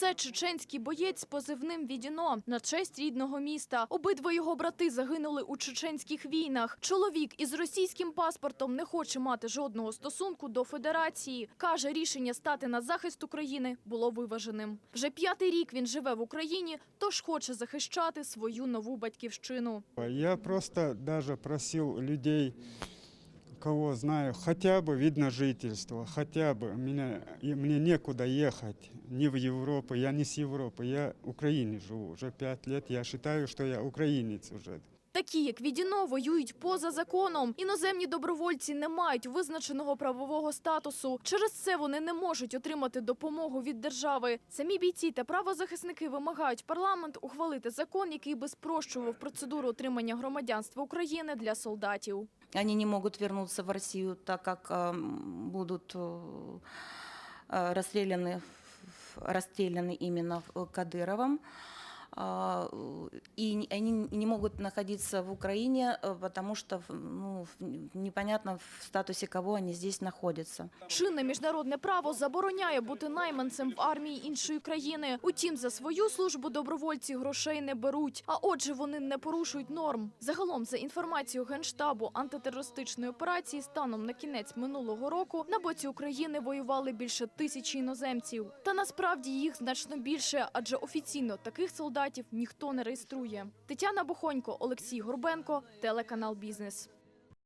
Це чеченський боєць з позивним Відіно на честь рідного міста. Обидва його брати загинули у чеченських війнах. Чоловік із російським паспортом не хоче мати жодного стосунку до федерації. Каже, рішення стати на захист України було виваженим. Вже п'ятий рік він живе в Україні, тож хоче захищати свою нову батьківщину. Я просто даже просил людей, кого знаю, хотя бы вид на жительство, хотя бы. Меня, и мне некуда ехать, не в Европу, я не с Европы, я в Украине живу уже пять лет. Я считаю, что я украинец уже. Такі, як Відіно, воюють поза законом. Іноземні добровольці не мають визначеного правового статусу. Через це вони не можуть отримати допомогу від держави. Самі бійці та правозахисники вимагають парламент ухвалити закон, який би спрощував процедуру отримання громадянства України для солдатів. Они не могут вернуться в Россию, так как эм, будут э, э, расстреляны, в- расстреляны именно в- Кадыровым. А, э, И не- они не могут находиться в Украине, э, потому что в- ну, в- непонятно в статусе кого они здесь находятся. Чинне міжнародне право забороняє бути найманцем в армії іншої країни. Утім, за свою службу добровольці грошей не беруть. А отже, вони не порушують норм. Загалом, за інформацією генштабу антитерористичної операції, станом на кінець минулого року на боці України воювали більше тисячі іноземців. Та насправді їх значно більше, адже офіційно таких солдатів ніхто не реєструє. Тетяна Бухонько, Олексій Горбенко, телеканал Бізнес.